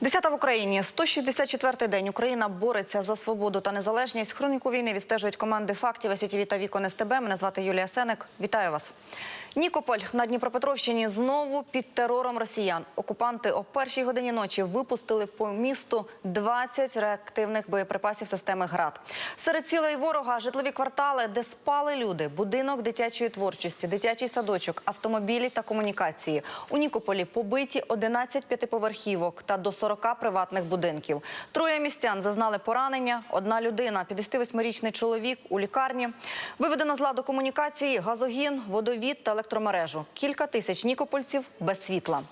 Десята в Україні. 164-й день. Україна бореться за свободу та незалежність. Хроніку війни відстежують команди фактів СІТВ та Вікон СТБ. Мене звати Юлія Сеник. Вітаю вас. Нікополь на Дніпропетровщині знову під терором росіян. Окупанти о першій годині ночі випустили по місту 20 реактивних боєприпасів системи ГРАД. Серед цілей ворога житлові квартали, де спали люди, будинок дитячої творчості, дитячий садочок, автомобілі та комунікації. У Нікополі побиті 11 п'ятиповерхівок та до 40 приватних будинків. Троє містян зазнали поранення. Одна людина, 58-річний чоловік, у лікарні. Виведено з ладу комунікації, газогін, водовід та електромережу. Кілька тисяч нікопольців без світла.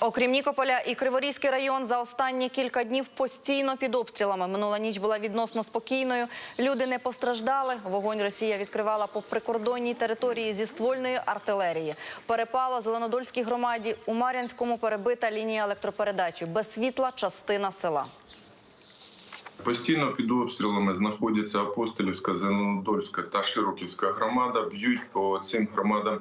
Окрім Нікополя і Криворізький район за останні кілька днів постійно під обстрілами. Минула ніч була відносно спокійною. Люди не постраждали. Вогонь Росія відкривала по прикордонній території зі ствольної артилерії. Перепало Зеленодольській громаді. У Мар'янському перебита лінія електропередачі. Без світла частина села. Постійно під обстрілами знаходяться Апостолівська, Зеленодольська та Широківська громада. Б'ють по цим громадам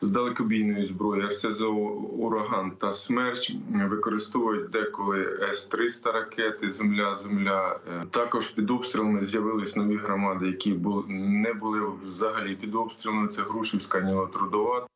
з далекобійної зброї РСЗО Ураган та Смерч. Використовують деколи С-300 ракети Земля, Земля. Е, Також під обстрілами з'явились нові громади, які не були взагалі під обстрілами. Це Грушівська, Нілотрудова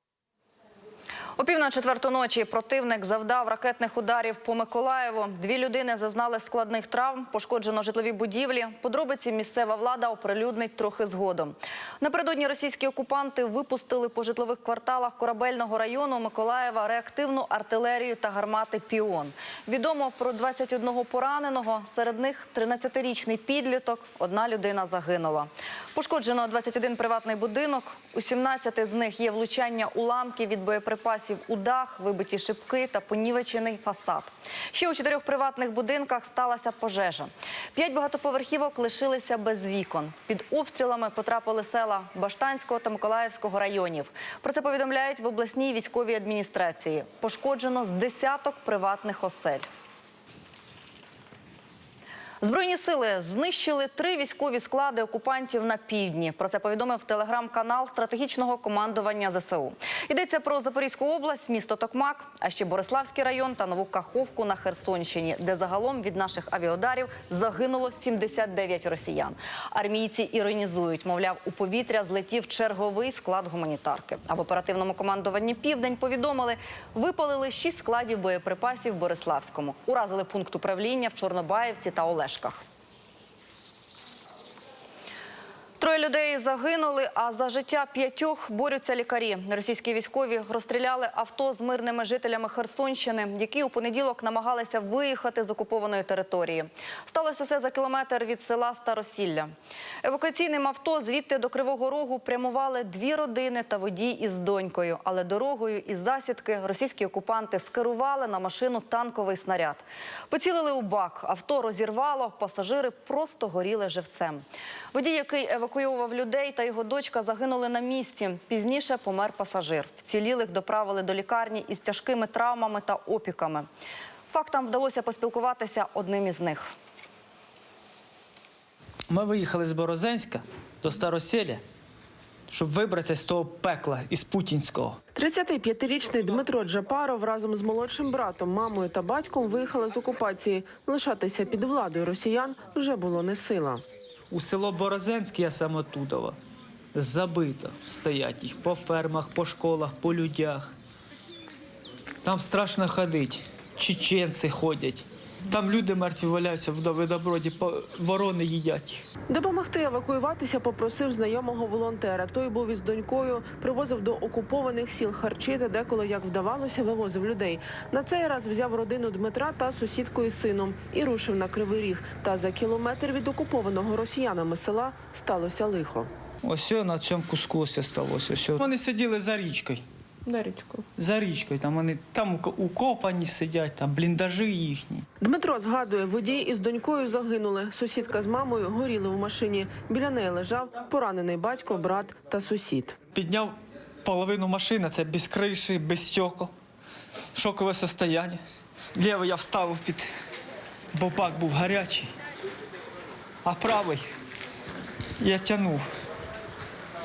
О пів на четверту ночі противник завдав ракетних ударів по Миколаєву. Дві людини зазнали складних травм, пошкоджено житлові будівлі. Подробиці місцева влада оприлюднить трохи згодом. Напередодні російські окупанти випустили по житлових кварталах корабельного району Миколаєва реактивну артилерію та гармати Піон. Відомо про 21 пораненого. Серед них 13-річний підліток. Одна людина загинула. Пошкоджено 21 приватний будинок. У 17 з них є влучання уламків від боєприпасів у дах, вибиті шибки та понівечений фасад. Ще у чотирьох приватних будинках сталася пожежа. П'ять багатоповерхівок лишилися без вікон. Під обстрілами потрапили села Баштанського та Миколаївського районів. Про це повідомляють в обласній військовій адміністрації. Пошкоджено з десяток приватних осель. Збройні сили знищили три військові склади окупантів на півдні. Про це повідомив телеграм-канал стратегічного командування ЗСУ. Йдеться про Запорізьку область, місто Токмак, а ще Бориславський район та Нову Каховку на Херсонщині, де загалом від наших авіаударів загинуло 79 росіян. Армійці іронізують, мовляв, у повітря злетів черговий склад гуманітарки. А в оперативному командуванні Південь повідомили, випалили шість складів боєприпасів в Бориславському, уразили пункт управління в Чорнобаївці та Олешках. Троє людей загинули, а за життя п'ятьох борються лікарі. Російські військові розстріляли авто з мирними жителями Херсонщини, які у понеділок намагалися виїхати з окупованої території. Сталося все за кілометр від села Старосілля. Евакуаційним авто звідти до Кривого Рогу прямували дві родини та водій із донькою. Але дорогою із засідки російські окупанти скерували на машину танковий снаряд. Поцілили у бак, авто розірвало, пасажири просто горіли живцем. Водій, який евакуював людей, та його дочка загинули на місці. Пізніше помер пасажир. Вцілілих доправили до лікарні із тяжкими травмами та опіками. Фактам вдалося поспілкуватися одним із них. Ми виїхали з Борозенська до Староселя, щоб вибратися з того пекла із Путінського. 35-річний Дмитро Джапаров разом з молодшим братом, мамою та батьком виїхали з окупації. Лишатися під владою росіян вже було не сила. У село Борозенське я сам оттудова. Забито стоять їх по фермах, по школах, по людях. Там страшно ходити. Чеченці ходять. Там люди мертві валяються в видоброді, по- ворони їдять. Допомогти евакуюватися попросив знайомого волонтера. Той був із донькою, привозив до окупованих сіл харчі та деколи, як вдавалося, вивозив людей. На цей раз взяв родину Дмитра та сусідку із сином і рушив на Кривий Ріг. Та за кілометр від окупованого росіянами села сталося лихо. Ось на цьому куску ось сталося. Ось. Вони сиділи за річкою. На річку. За річкою. Там вони там укопані сидять, там бліндажі їхні. Дмитро згадує, водій із донькою загинули. Сусідка з мамою горіли в машині. Біля неї лежав поранений батько, брат та сусід. Підняв половину машини, це без криші, без стекол. Шокове состояние. Лівий я вставив під, бо бак був гарячий. А правий я тянув.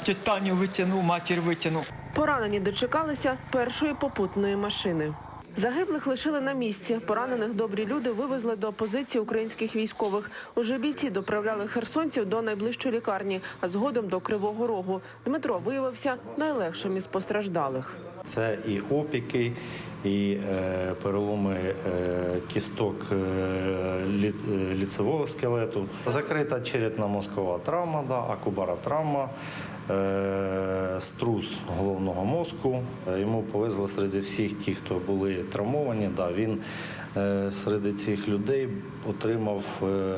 Тетя Таню витягнув, матір витягнув. Поранені дочекалися першої попутної машини. Загиблих лишили на місці. Поранених добрі люди вивезли до позиції українських військових. Уже бійці доправляли херсонців до найближчої лікарні, а згодом до Кривого Рогу. Дмитро виявився найлегшим із постраждалих. Це і опіки, і е, переломи е, кісток е, лі, ліцевого скелету, закрита черепно-мозкова травма, да, акубара травма, струс головного мозку. Е, Йому повезло серед всіх тих, хто були травмовані. Да, він е, серед цих людей отримав е,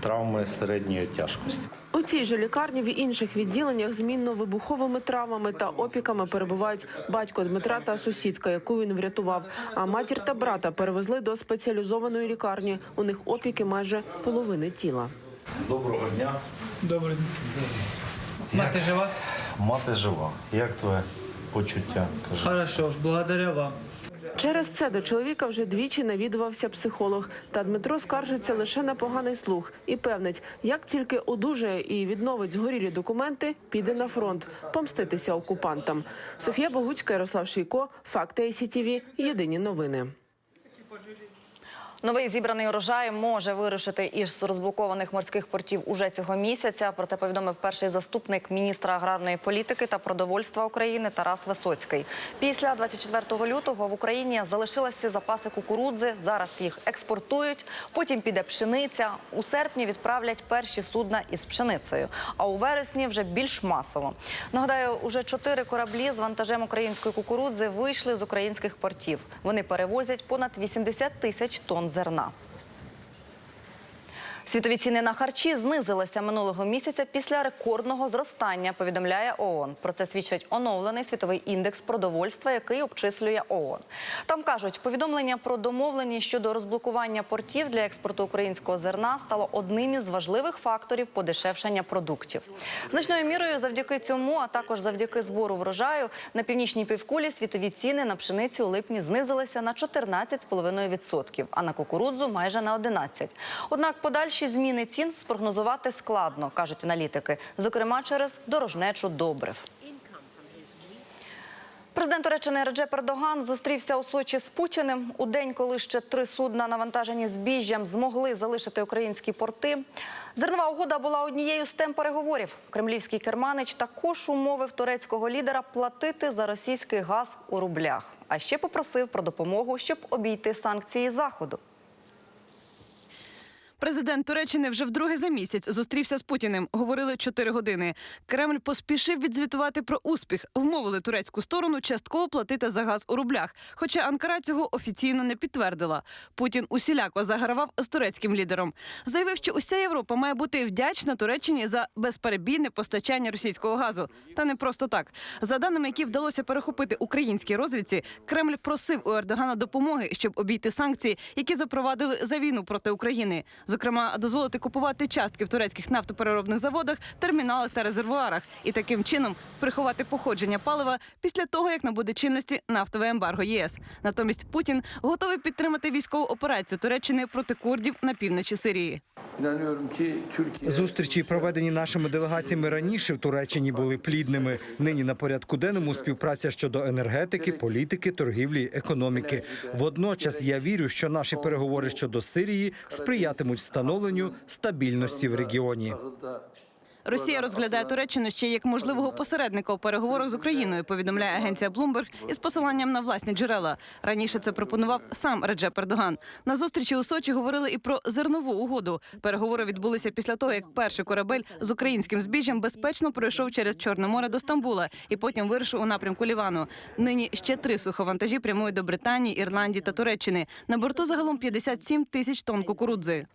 травми середньої тяжкості. У цій же лікарні в інших відділеннях змінно вибуховими травмами та опіками перебувають батько Дмитра та сусідка, яку він врятував. А матір та брата перевезли до спеціалізованої лікарні. У них опіки майже половини тіла. Доброго дня. Добре. Мати жива? Мати жива. Як твоє почуття? Кажи. Хорошо, благодаря вам. Через це до чоловіка вже двічі навідувався психолог. Та Дмитро скаржиться лише на поганий слух і певнить, як тільки одужає і відновить згорілі документи, піде на фронт помститися окупантам. Софія Богуцька, Ярослав Шийко, Факти СІТІВІ. Єдині новини. Новий зібраний урожай може вирушити із розблокованих морських портів уже цього місяця. Про це повідомив перший заступник міністра аграрної політики та продовольства України Тарас Висоцький. Після 24 лютого в Україні залишилися запаси кукурудзи. Зараз їх експортують. Потім піде пшениця. У серпні відправлять перші судна із пшеницею. А у вересні вже більш масово. Нагадаю, уже чотири кораблі з вантажем української кукурудзи вийшли з українських портів. Вони перевозять понад 80 тисяч тонн зерна. Світові ціни на харчі знизилися минулого місяця після рекордного зростання, повідомляє ООН. Про це свідчить оновлений світовий індекс продовольства, який обчислює ООН. Там кажуть, повідомлення про домовленість щодо розблокування портів для експорту українського зерна стало одним із важливих факторів подешевшення продуктів. Значною мірою завдяки цьому, а також завдяки збору врожаю на північній півкулі світові ціни на пшеницю у липні знизилися на 14,5%, а на кукурудзу майже на 11%. Однак подальші зміни цін спрогнозувати складно, кажуть аналітики, зокрема через дорожнечу добрив. Президент Туреччини Реджеп Ердоган зустрівся у Сочі з Путіним у день, коли ще три судна, навантажені збіжжям, змогли залишити українські порти. Зернова угода була однією з тем переговорів. Кремлівський керманич також умовив турецького лідера платити за російський газ у рублях, а ще попросив про допомогу, щоб обійти санкції заходу. Президент Туреччини вже вдруге за місяць зустрівся з Путіним. Говорили чотири години. Кремль поспішив відзвітувати про успіх. Вмовили турецьку сторону частково платити за газ у рублях. Хоча Анкара цього офіційно не підтвердила. Путін усіляко загравав з турецьким лідером. Заявив, що уся Європа має бути вдячна Туреччині за безперебійне постачання російського газу. Та не просто так. За даними, які вдалося перехопити українській розвідці, Кремль просив у Ердогана допомоги, щоб обійти санкції, які запровадили за війну проти України. Зокрема, дозволити купувати частки в турецьких нафтопереробних заводах, терміналах та резервуарах, і таким чином приховати походження палива після того, як набуде чинності нафтове ембарго ЄС. Натомість Путін готовий підтримати військову операцію Туреччини проти курдів на півночі Сирії. Зустрічі, проведені нашими делегаціями раніше в Туреччині, були плідними. Нині на порядку денному співпраця щодо енергетики, політики, торгівлі, економіки. Водночас я вірю, що наші переговори щодо Сирії сприятимуть встановленню стабільності в регіоні. Росія розглядає Туреччину ще як можливого посередника у переговорах з Україною. Повідомляє агенція Bloomberg із посиланням на власні джерела. Раніше це пропонував сам Реджеп Ердоган. На зустрічі у Сочі говорили і про зернову угоду. Переговори відбулися після того, як перший корабель з українським збіжжям безпечно пройшов через Чорне море до Стамбула і потім вирушив у напрямку Лівану. Нині ще три суховантажі прямують до Британії, Ірландії та Туреччини. На борту загалом 57 тисяч тонн кукурудзи.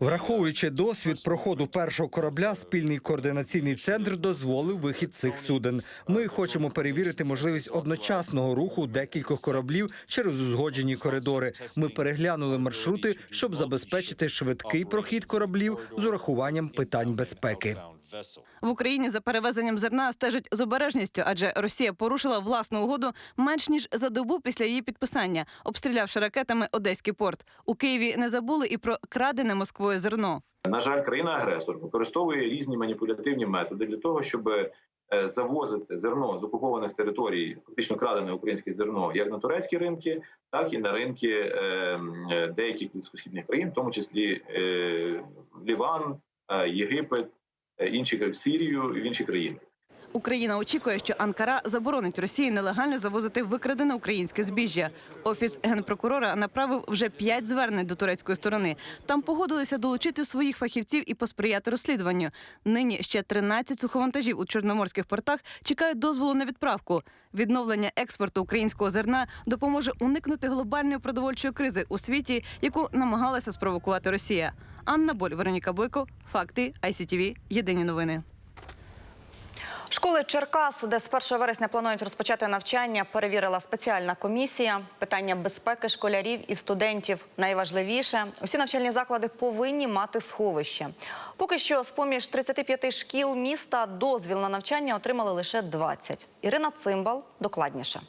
Враховуючи досвід проходу першого корабля, спільний координаційний центр дозволив вихід цих суден. Ми хочемо перевірити можливість одночасного руху декількох кораблів через узгоджені коридори. Ми переглянули маршрути, щоб забезпечити швидкий прохід кораблів з урахуванням питань безпеки. В Україні за перевезенням зерна стежать з обережністю, адже Росія порушила власну угоду менш ніж за добу після її підписання, обстрілявши ракетами Одеський порт. У Києві не забули і про крадене Москвою зерно. На жаль, країна-агресор використовує різні маніпулятивні методи для того, щоб е, завозити зерно з окупованих територій, фактично крадене українське зерно, як на турецькі ринки, так і на ринки е, е, деяких близькосхідних країн, в тому числі Ліван, Єгипет, е, інші Сирію і в інші країни. Україна очікує, що Анкара заборонить Росії нелегально завозити викрадене українське збіжжя. Офіс генпрокурора направив вже п'ять звернень до турецької сторони. Там погодилися долучити своїх фахівців і посприяти розслідуванню. Нині ще 13 суховантажів у чорноморських портах чекають дозволу на відправку. Відновлення експорту українського зерна допоможе уникнути глобальної продовольчої кризи у світі, яку намагалася спровокувати Росія. Анна Боль, Вероніка Бойко, факти ICTV, Єдині новини. Школи Черкас, де з 1 вересня планують розпочати навчання, перевірила спеціальна комісія. Питання безпеки школярів і студентів найважливіше. Усі навчальні заклади повинні мати сховище. Поки що, з поміж 35 шкіл міста дозвіл на навчання отримали лише 20. Ірина Цимбал докладніше.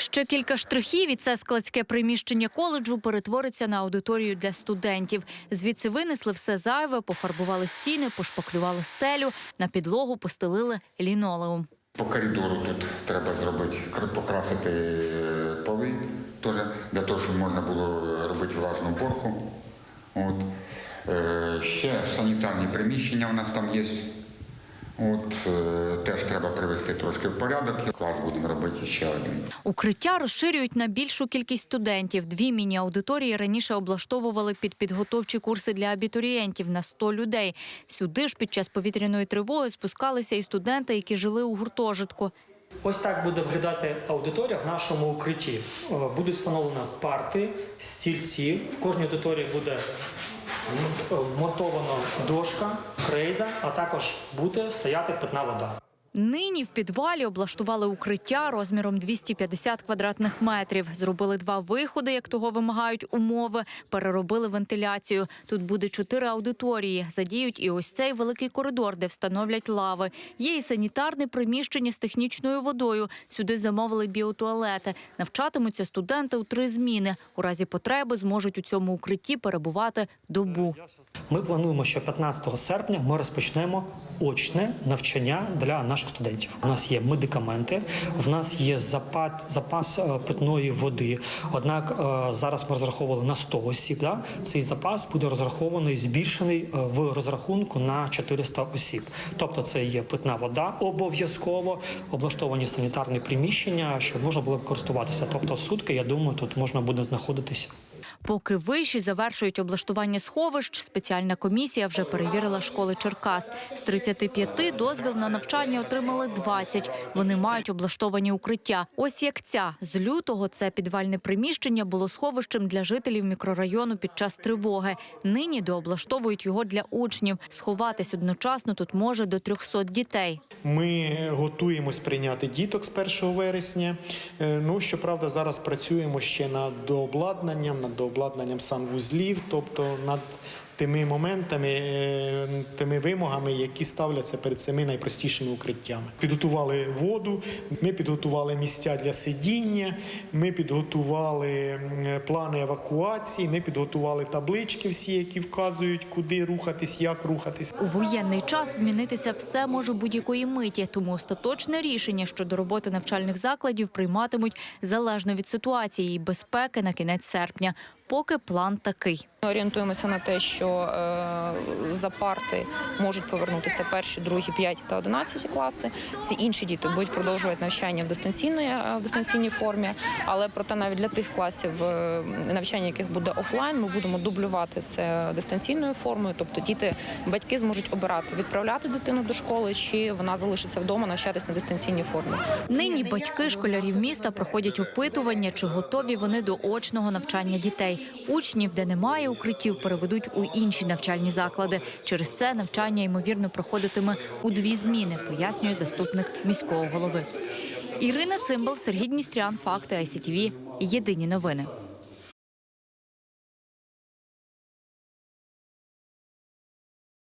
Ще кілька штрихів, і це складське приміщення коледжу перетвориться на аудиторію для студентів. Звідси винесли все зайве, пофарбували стіни, пошпаклювали стелю, на підлогу постелили лінолеум. По коридору тут треба зробити, кр- покрасити е, поли, теж для того, щоб можна було робити влажну уборку. От. Е, Ще санітарні приміщення у нас там є. От, е, теж треба привести трошки в порядок. Клас будемо робити ще один. Укриття розширюють на більшу кількість студентів. Дві міні-аудиторії раніше облаштовували під підготовчі курси для абітурієнтів на 100 людей. Сюди ж під час повітряної тривоги спускалися і студенти, які жили у гуртожитку. Ось так буде виглядати аудиторія в нашому укритті. Е, Будуть встановлені парти, стільці. В кожній аудиторії буде вмонтована дошка, крейда, а також буде стояти питна вода. Нині в підвалі облаштували укриття розміром 250 квадратних метрів. Зробили два виходи, як того вимагають умови. Переробили вентиляцію. Тут буде чотири аудиторії. Задіють і ось цей великий коридор, де встановлять лави. Є і санітарне приміщення з технічною водою. Сюди замовили біотуалети. Навчатимуться студенти у три зміни. У разі потреби зможуть у цьому укритті перебувати добу. Ми плануємо, що 15 серпня ми розпочнемо очне навчання для наших студентів. У нас є медикаменти, в нас є запас, запас е, питної води. Однак е, зараз ми розраховували на 100 осіб. Да? Цей запас буде розрахований, збільшений е, в розрахунку на 400 осіб. Тобто, це є питна вода, обов'язково облаштовані санітарні приміщення, щоб можна було б користуватися. Тобто, сутки, я думаю, тут можна буде знаходитися. Поки виші завершують облаштування сховищ, спеціальна комісія вже перевірила школи Черкас. З 35 дозвіл на навчання отримали 20. Вони мають облаштовані укриття. Ось як ця з лютого це підвальне приміщення було сховищем для жителів мікрорайону під час тривоги. Нині дооблаштовують його для учнів. Сховатись одночасно тут може до 300 дітей. Ми готуємось прийняти діток з 1 вересня. Е, Ну щоправда, зараз працюємо ще над дообладнанням, над дообладнанням санвузлів, тобто над тими моментами, е, тими вимогами, які ставляться перед цими найпростішими укриттями. Підготували воду, ми підготували місця для сидіння, ми підготували плани евакуації, ми підготували таблички всі, які вказують, куди рухатись, як рухатись. У воєнний час змінитися все може будь-якої миті, тому остаточне рішення щодо роботи навчальних закладів прийматимуть залежно від ситуації і безпеки на кінець серпня. Поки план такий. Ми орієнтуємося на те, що е, за парти можуть повернутися перші, другі, п'яті та одинадцяті класи. Всі інші діти будуть продовжувати навчання в дистанційній, е, в дистанційній формі. Але проте навіть для тих класів е, навчання, яких буде офлайн, ми будемо дублювати це дистанційною формою. Тобто діти, батьки зможуть обирати відправляти дитину до школи, чи вона залишиться вдома навчатись на дистанційній формі. Нині батьки школярів міста проходять опитування, чи готові вони до очного навчання Учнів, де немає укриттів, переведуть у інші навчальні заклади. Через це навчання ймовірно проходитиме у дві зміни, пояснює заступник міського голови. Ірина Цимбал, Сергій Дністрян, факти ICTV. Єдині новини.